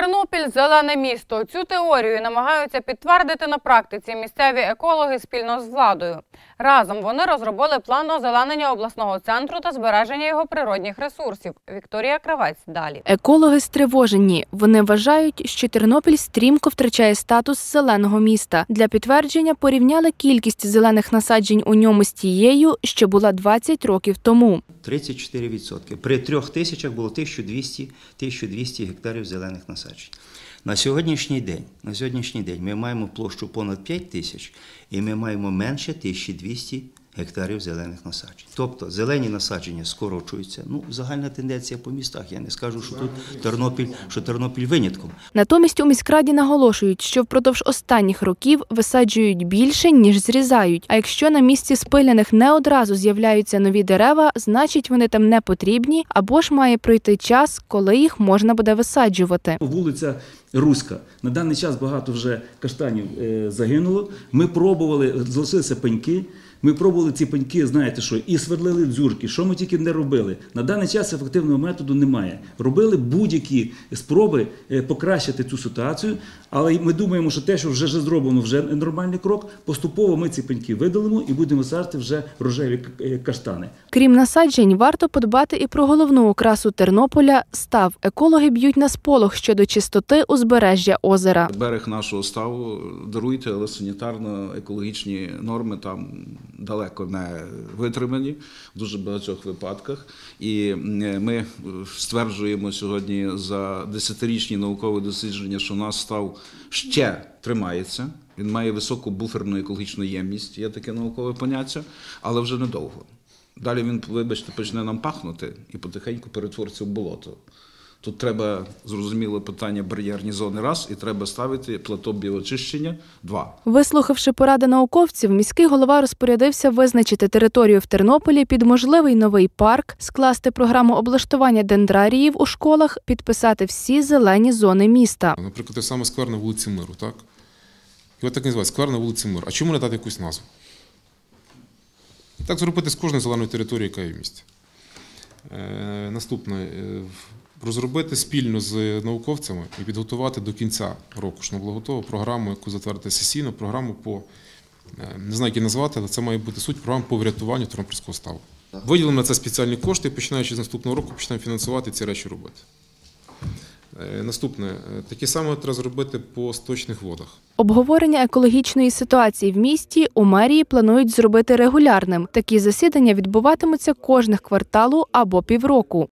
Тернопіль зелене місто. Цю теорію намагаються підтвердити на практиці місцеві екологи спільно з владою. Разом вони розробили план озеленення обласного центру та збереження його природних ресурсів. Вікторія Кравець далі. Екологи стривожені. Вони вважають, що Тернопіль стрімко втрачає статус зеленого міста. Для підтвердження порівняли кількість зелених насаджень у ньому з тією, що була 20 років тому. 34%. При трьох тисячах було 1200, 1200 гектарів зелених насаджень. На сьогоднішній день, на сьогоднішній день ми маємо площу понад 5 тисяч і ми маємо менше 1200 гектарів зелених насаджень. Тобто зелені насадження скорочуються. Ну, загальна тенденція по містах. Я не скажу, що тут Тернопіль, що Тернопіль винятком. Натомість у міськраді наголошують, що впродовж останніх років висаджують більше, ніж зрізають. А якщо на місці спиляних не одразу з'являються нові дерева, значить вони там не потрібні, або ж має пройти час, коли їх можна буде висаджувати. Вулиця Руська. На даний час багато вже каштанів е, загинуло. Ми пробували, залишилися пеньки. Ми пробували ці пеньки, знаєте що, і свердлили дзюрки, що ми тільки не робили. На даний час ефективного методу немає. Робили будь-які спроби е, покращити цю ситуацію, але ми думаємо, що те, що вже зроблено, вже нормальний крок. Поступово ми ці пеньки видалимо і будемо садити вже рожеві е, каштани. Крім насаджень, варто подбати і про головну окрасу Тернополя став. Екологи б'ють на сполох щодо чистоти узбережжя озера. Берег нашого ставу даруйте, але санітарно-екологічні норми там далеко не витримані в дуже багатьох випадках. І е, ми стверджуємо сьогодні за десятирічні наукові дослідження, що наш став ще тримається. Він має високу буферну екологічну ємність, є таке наукове поняття, але вже недовго. Далі він, вибачте, почне нам пахнути і потихеньку перетвориться в болото. Тут треба зрозуміло питання бар'єрні зони раз, і треба ставити плато біоочищення два. Вислухавши поради науковців, міський голова розпорядився визначити територію в Тернополі під можливий новий парк, скласти програму облаштування дендраріїв у школах, підписати всі зелені зони міста. Наприклад, те саме сквер на вулиці Миру, так? Його так називають сквер на вулиці Миру. А чому не дати якусь назву? Так зробити з кожної зеленої території, яка є в місті. Е, наступне. Розробити спільно з науковцями і підготувати до кінця року, що не було готово, програму, яку затвердити сесійну, програму по, е, не знаю, як її назвати, але це має бути суть програма по врятуванню Тернопільського ставу. Виділимо на це спеціальні кошти і починаючи з наступного року почнемо фінансувати ці речі робити. Е, Наступне, Е, таке саме треба зробити по сточних водах. Обговорення екологічної ситуації в місті у мерії планують зробити регулярним. Такі засідання відбуватимуться кожних кварталу або півроку.